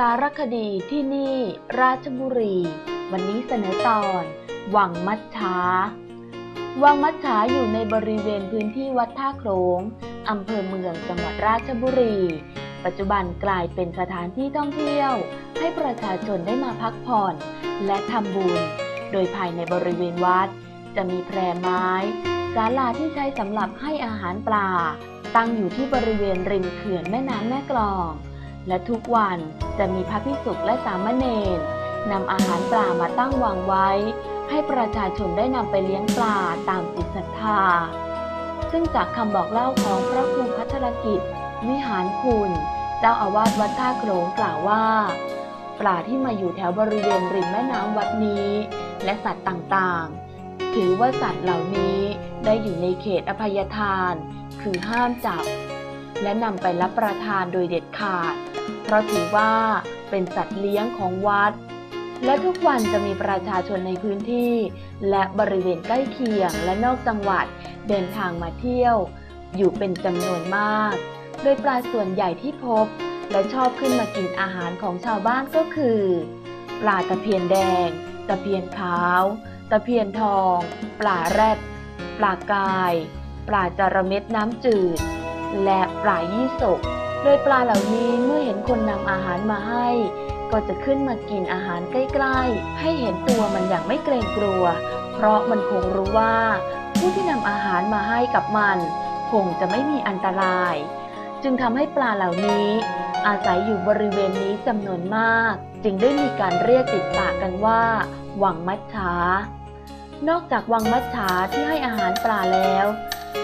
สารคดีที่นี่ราชบุรี วันนี้เสนอตอน วังมัดช้าวังมัดช้าอยู่ในบริเวณพื้นที่วัดท่าโขงอำเภอเมืองจังหวัดราชบุรี ปัจจุบันกลายเป็นสถานที่ท่องเที่ยว ให้ประชาชนได้มาพักผ่อน และทำบุญ โดยภายในบริเวณวัด จะมีแพรไม้ศาลาที่ใช้สำหรับให้อาหารปลา ตั้งอยู่ที่บริเวณริมเขื่อนแม่น้ำแม่กลอง และทุกวันจะมีพระภิกษุและสามเณรนำอาหารปลามาตั้งวางไว้ ให้ประชาชนได้นำไปเลี้ยงปลาตามจิตศรัทธา ซึ่งจากคำบอกเล่าของพระครูพัทรกิจ วิหารคุณ เจ้าอาวาสวัดท่าโขลงกล่าวว่า ปลาที่มาอยู่แถวบริเวณริมแม่น้ำวัดนี้ และสัตว์ต่างๆ ถือว่าสัตว์เหล่านี้ได้อยู่ในเขตอภัยทาน คือห้ามจับ และนำไปรับประทานโดยเด็ดขาด เพราะถือว่าเป็นสัตว์เลี้ยงของวัด และทุกวันจะมีประชาชนในพื้นที่ และบริเวณใกล้เคียงและนอกจังหวัดเดินทางมาเที่ยว อยู่เป็นจำนวนมาก โดยปลาส่วนใหญ่ที่พบ และชอบขึ้นมากินอาหารของชาวบ้านก็คือ ปลาตะเพียนแดง ตะเพียนขาว ตะเพียนทอง ปลาแรด ปลากาย ปลาจาระเม็ดน้ำจืด และปลายี่สก โดยปลาเหล่านี้เมื่อเห็นคนนำอาหารมาให้ ก็จะขึ้นมากินอาหารใกล้ๆ ให้เห็นตัวมันอย่างไม่เกรงกลัว เพราะมันคงรู้ว่า ผู้ที่นำอาหารมาให้กับมัน คงจะไม่มีอันตราย จึงทำให้ปลาเหล่านี้ อาศัยอยู่บริเวณนี้จำนวนมาก จึงได้มีการเรียกติดปากกันว่า วังมัดช้านอกจากวังมัดช้าที่ให้อาหารปลาแล้ว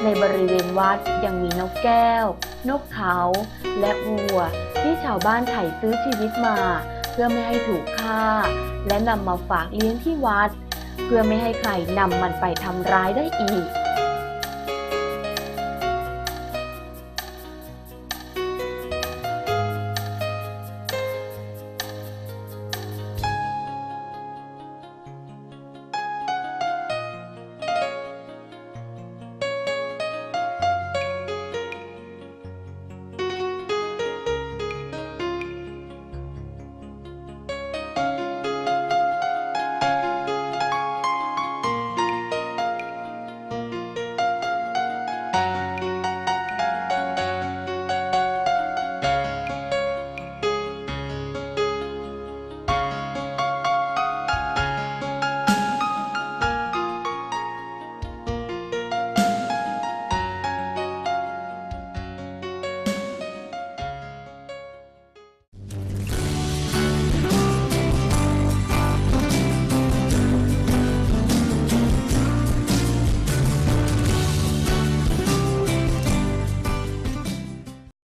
ในบริเวณวัดยังมีนกแก้ว นกเขา และวัว ที่ชาวบ้านไถ่ซื้อชีวิตมา เพื่อไม่ให้ถูกฆ่า และนำมาฝากเลี้ยงที่วัด เพื่อไม่ให้ใครนำมันไปทำร้ายได้อีก